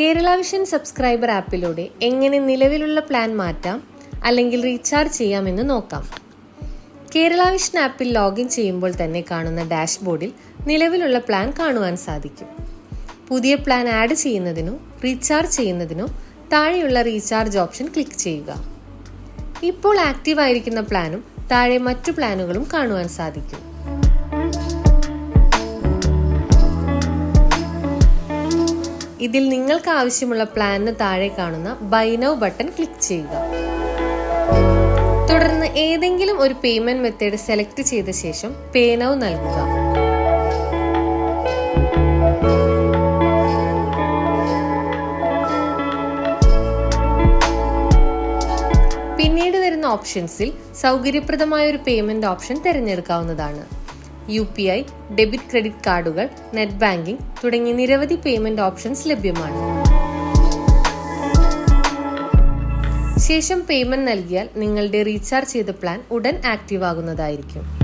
Kerala vision subscriber ആപ്പിലൂടെ എങ്ങനെ നിലവിലുള്ള പ്ലാൻ മാറ്റാം അല്ലെങ്കിൽ റീചാർജ് ചെയ്യാമെന്ന് നോക്കാം. കേരള വിഷൻ ആപ്പിൽ ലോഗിൻ ചെയ്യുമ്പോൾ തന്നെ കാണുന്ന ഡാഷ്ബോർഡിൽ നിലവിലുള്ള പ്ലാൻ കാണുവാൻ സാധിക്കും. പുതിയ പ്ലാൻ ആഡ് ചെയ്യുന്നതിനോ റീചാർജ് ചെയ്യുന്നതിനോ താഴെയുള്ള റീചാർജ് ഓപ്ഷൻ ക്ലിക്ക് ചെയ്യുക. ഇപ്പോൾ ആക്റ്റീവ് ആയിരിക്കുന്ന പ്ലാനും താഴെ മറ്റു പ്ലാനുകളും കാണുവാൻ സാധിക്കും. ഇതിൽ നിങ്ങൾക്ക് ആവശ്യമുള്ള പ്ലാനിന് താഴെ കാണുന്ന ബൈ നൗ ബട്ടൺ ക്ലിക്ക് ചെയ്യുക. തുടർന്ന് ഏതെങ്കിലും ഒരു പേയ്മെന്റ് മെത്തേഡ് സെലക്ട് ചെയ്ത ശേഷം പേ നൗ നൽകുക. പിന്നീട് വരുന്ന ഓപ്ഷൻസിൽ സൗകര്യപ്രദമായ ഒരു payment option തിരഞ്ഞെടുക്കാവുന്നതാണ്. U P I debit credit കാർഡുകൾ നെറ്റ് ബാങ്കിംഗ് തുടങ്ങിയ നിരവധി പേയ്മെന്റ് ഓപ്ഷൻസ് ലഭ്യമാണ്. ശേഷം പേയ്മെന്റ് നൽകിയാൽ നിങ്ങളുടെ റീചാർജ് ചെയ്ത പ്ലാൻ ഉടൻ ആക്റ്റീവ് ആകുന്നതായിരിക്കും.